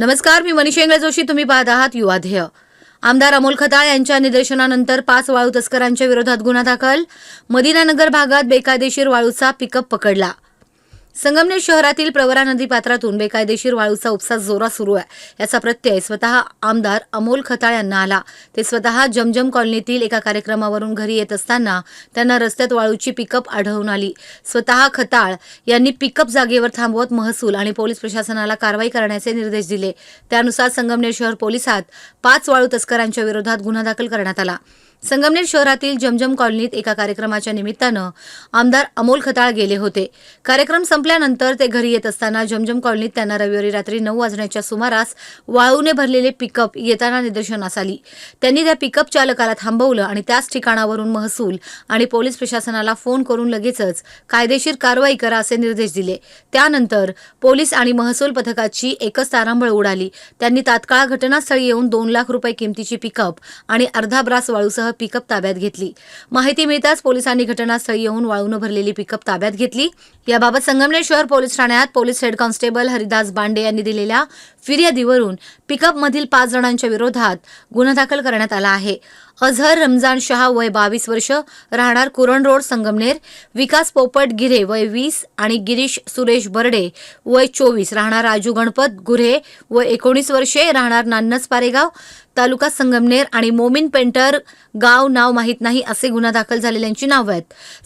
नमस्कार मी मनीष इंगळे जोशी. तुम्ही पाहत आहात युवाध्येय आमदार अमोल खताळ यांच्या निदर्शनानंतर पाच वाळू तस्करांच्या विरोधात गुन्हा दाखल. मदिनानगर भागात बेकायदेशीर वाळूचा पिकअप पकडला. संगमनेर शहरातील प्रवरा नदी पात्रातून बेकायदेशीर वाळूचा उपसा जोरात सुरू आहे. याचा प्रत्यय स्वतः आमदार अमोल खताळ यांना आला. ते स्वतः जमजम कॉलनीतील एका कार्यक्रमावरून घरी येत असताना त्यांना रस्त्यात वाळूची पिकअप आढळून आली. स्वतः खताळ यांनी पिकअप जागेवर थांबवत महसूल आणि पोलीस प्रशासनाला कारवाई करण्याचे निर्देश दिले. त्यानुसार संगमनेर शहर पोलिसात पाच वाळू तस्करांच्या विरोधात गुन्हा दाखल करण्यात आला. संगमनेर शहरातील जमजम कॉलनीत एका कार्यक्रमाच्या निमित्तानं आमदार अमोल खताळ गेले होते. कार्यक्रम संपल्यानंतर ते घरी येत असताना जमजम कॉलनीत त्यांना रविवारी रात्री नऊ वाजण्याच्या सुमारास वाळूने भरलेले पिकअप येताना निदर्शनास आली. त्यांनी त्या पिकअप चालकाला थांबवलं आणि त्याच ठिकाणावरून महसूल आणि पोलीस प्रशासनाला फोन करून लगेचच कायदेशीर कारवाई करा असे निर्देश दिले. त्यानंतर पोलीस आणि महसूल पथकाची एकच तारांबळ उडाली. त्यांनी तात्काळ घटनास्थळी येऊन दोन लाख रुपये किमतीची पिकअप आणि अर्धा ब्रास वाळूसह पिकअप ताब्यात घेतली. माहिती मिळताच पोलिसांनी घटनास्थळी येऊन वाळून भरलेली पिकअप ताब्यात घेतली. याबाबत संगमनेर शहर पोलीस ठाण्यात police head constable Haridas Bande यांनी दिलेल्या फिर्यादीवरून पिकअपमधील पाच जणांच्या विरोधात गुन्हा दाखल करण्यात आला आहे. अझहर रमजान शहा वय बावीस वर्ष राहणार कुरण रोड संगमनेर. विकास पोपट गिरे वय वीस आणि गिरीश सुरेश बर्डे वय चोवीस. राहणार राजू गणपत गुरे वय एकोणीस वर्षे. राहणार नान्नस पारेगाव तालुका संगमनेर आणि मोमीन पेंटर गाव नाव माहीत नाही असे गुन्हा दाखल झालेल्यांची नावं आहेत.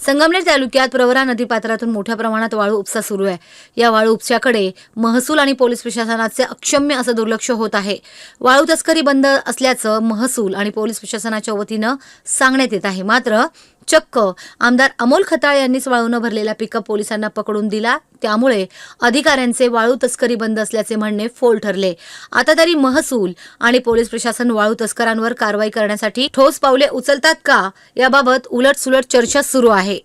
संगमनेर तालुक्यात प्रवरा नदीपात्रातून मोठ्या प्रमाणात वाळू उपसा सुरू आहे. या वाळू उपसाकडे महसूल आणि पोलीस प्रशासनाचे अक्षम्य असं दुर्लक्ष होत आहे. वाळू तस्करी बंद असल्याचं महसूल आणि पोलीस प्रशासनाच्या वतीनं सांगण्यात येत आहे. मात्र चक्क आमदार अमोल खताळ यांनीच वाळूनं भरलेला पिकअप पोलिसांना पकडून दिला. त्यामुळे अधिकाऱ्यांचे वाळू तस्करी बंद असल्याचे म्हणणे फोल ठरले. आता तरी महसूल आणि पोलीस प्रशासन वाळू तस्करांवर कारवाई करण्यासाठी ठोस पावले उचलतात का? याबाबत उलटसुलट चर्चा सुरू आहे.